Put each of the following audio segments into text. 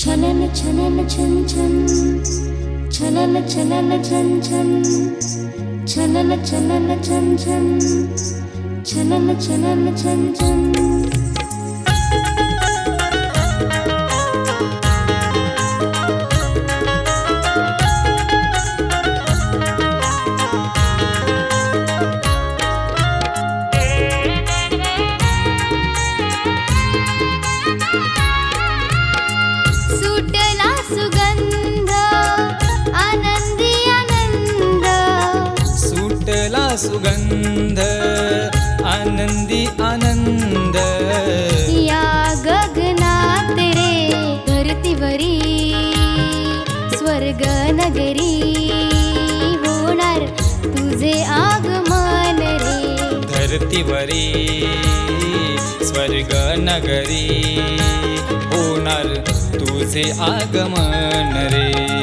छलन छलन छन छन छलन छलन छन छन छलन छलन छन छन सुगंध आनंदी आनंद। या गगनात रे धरतीवरी स्वर्ग नगरी होणार तुझे आगमन रे। धरतीवरी स्वर्ग नगरी होणार तुझे आगमन रे।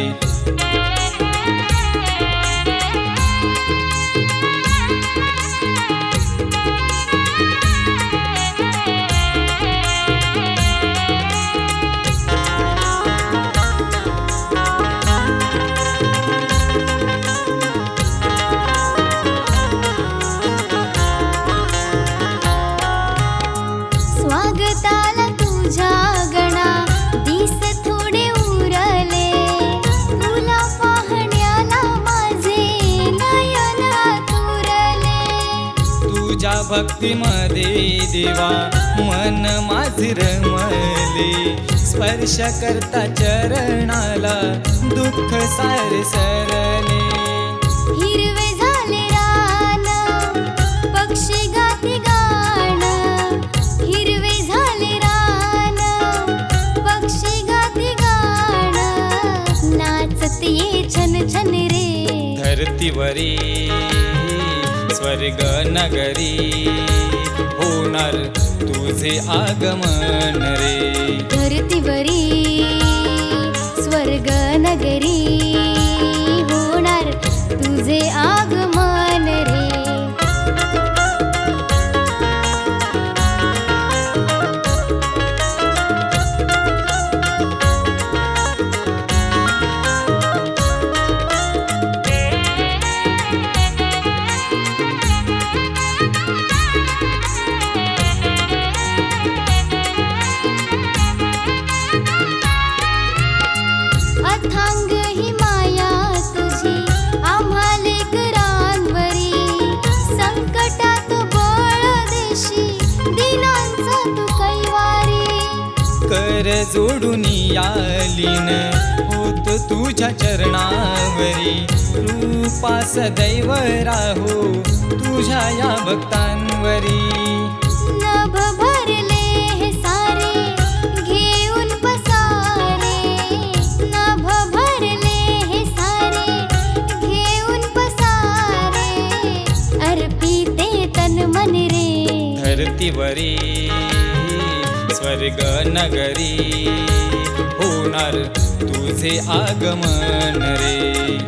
भक्तीमध्ये देवा मन माझे रमले. स्पर्श करता चरणाला दुःख सारे सरले हिरवे झाले रान पक्षी गाती गाण. हिरवे झाले रान पक्षी गाती गाण. नाचत ये छन छन रे. धरतीवरी. स्वर्ग नगरी होणार तुझे आगमन रे. धरतीवरी स्वर्ग नगरी होणार तुझे आ जोडून आलीन होत तुझ्या चरणावरी. रूपास दैव राहो तुझ्या या भक्तांवरी. धरतीवरी स्वर्ग नगरी होणार तुझे आगमन रे.